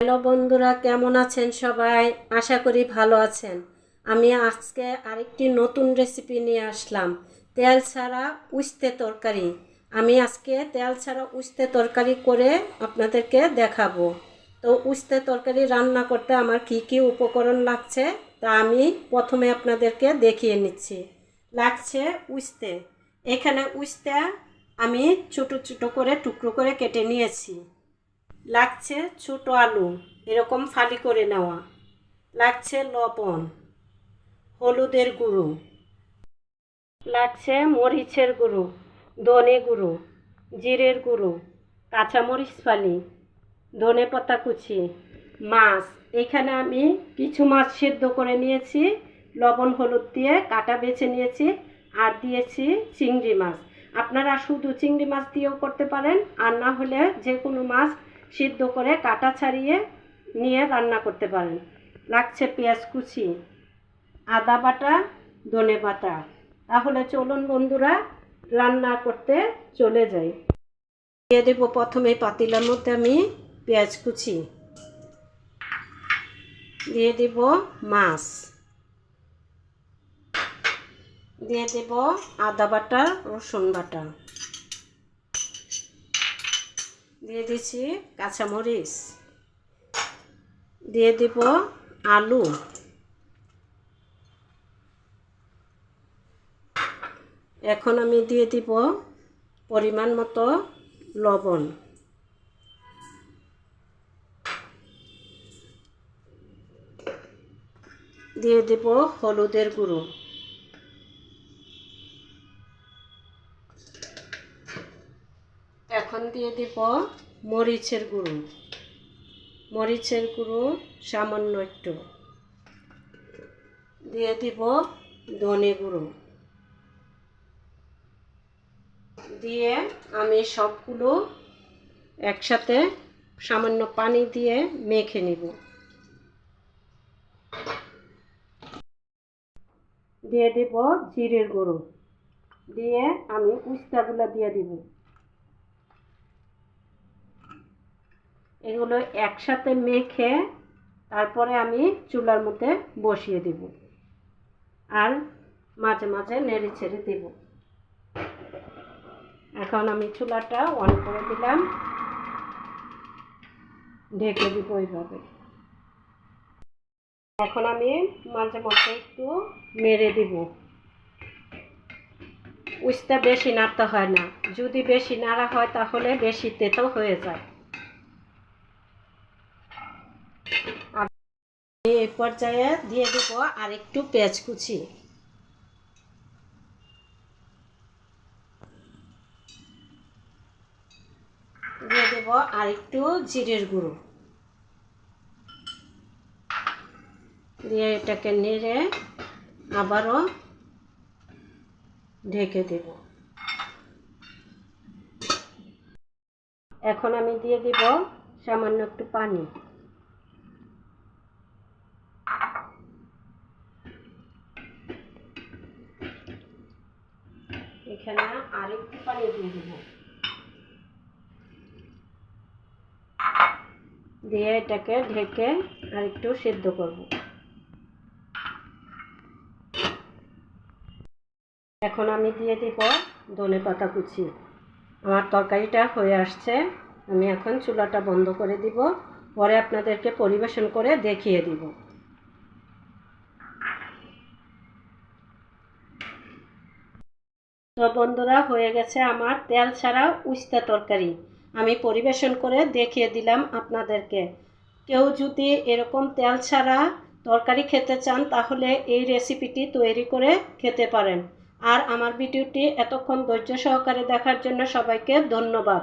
Hello বন্ধুরা, কেমন আছেন সবাই? আশা করি ভালো আছেন। আমি আজকে আরেকটি নতুন রেসিপি নিয়ে আসলাম। তেল ছাড়া উস্তে তরকারি। আমি আজকে তেল ছাড়া উস্তে তরকারি করে আপনাদেরকে দেখাবো। তো উস্তে তরকারি রান্না করতে আমার কি কি উপকরণ লাগছে, তা আমি প্রথমে আপনাদেরকে দেখিয়ে নিচ্ছি। লাগছে উস্তে। এখানে উস্তে আমি ছোটো ছোটো করে টুকরো করে কেটে নিয়েছি। লাগছে ছোট আলু, এরকম ফালি করে নেওয়া। লাগছে লবণ, হলুদের গুঁড়ো। লাগছে মরিচের গুঁড়ো, ধনে গুঁড়ো, জিরের গুঁড়ো, কাঁচামরিচ ফালি, ধনে পাতা কুচি, মাছ। এখানে আমি কিছু মাছ সেদ্ধ করে নিয়েছি, লবণ, হলুদ দিয়ে কাটা বেছে নিয়েছি, আর দিয়েছি চিংড়ি মাছ। আপনারা শুধু চিংড়ি মাছ দিয়েও করতে পারেন, আর না হলে যে কোনো মাছ সিদ্ধ করে কাটা ছাড়িয়ে নিয়ে রান্না করতে পারেন। লাগছে পেঁয়াজ কুচি, আদা বাটা, ধনে বাটা তাহলে চলুন বন্ধুরা, রান্না করতে চলে যাই। দিয়ে দেবো প্রথমে পাতিলার মধ্যে আমি পেঁয়াজ কুচি। দিয়ে দেব মাছ। দিয়ে দেব আদা বাটা, রসুন বাটা। দিয়ে দিচ্ছি কাঁচামরিচ। দিয়ে দিব আলু। এখন আমি দিয়ে দিব পরিমাণ মতো লবণ। দিয়ে দেব হলুদের গুঁড়ো। দিয়ে দিব মরিচের গুঁড়ো। মরিচের গুঁড়ো সামান্য একটু। দিয়ে দিব ধনে গুঁড়ো। দিয়ে আমি সবগুলো একসাথে সামান্য পানি দিয়ে মেখে নিব। দিয়ে দিব জিরের গুঁড়ো। দিয়ে আমি উস্তাগুলো দিয়ে দিব। এগুলো একসাথে মেখে তারপরে আমি চুলার মধ্যে বসিয়ে দেব। আর মাঝে মাঝে নেড়ে ছেড়ে দেব। এখন আমি চুলাটা অন করে দিলাম। ঢেকে দিব ওইভাবে এখন আমি মাঝে মাঝে একটু মেরে দিব। উস্তা বেশি নাড়তে হয় না। যদি বেশি নাড়া হয় তাহলে বেশি তেতো হয়ে যায় আমি এই পর্যায়ে দিয়ে দেব আর একটু পেঁয়াজ কুচি। দিয়ে দেব আর একটু জিরের গুঁড়ো। দিয়ে এটাকে নেড়ে আবারও ঢেকে দেব। এখন আমি দিয়ে দিব সামান্য একটু পানি। এখানে আরেকটু পানি দিয়ে দেব। দিয়ে এটাকে ঢেকে আরেকটু সেদ্ধ করব। এখন আমি দিয়ে দিব ধনে পাতা কুচি। আমার তরকারিটা হয়ে আসছে। আমি এখন চুলাটা বন্ধ করে দিব। পরে আপনাদেরকে পরিবেশন করে দেখিয়ে দিব। তো বন্ধুরা হয়ে গেছে আমার। তেল ছাড়া উস্তা তরকারি। আমি পরিবেশন করে দেখিয়ে দিলাম আপনাদেরকে। কেউ যদি এরকম তেল ছাড়া তরকারি খেতে চান, তাহলে এই রেসিপিটি তৈরি করে খেতে পারেন। আর আমার ভিডিওটি এতক্ষণ ধৈর্য সহকারে দেখার জন্য সবাইকে ধন্যবাদ।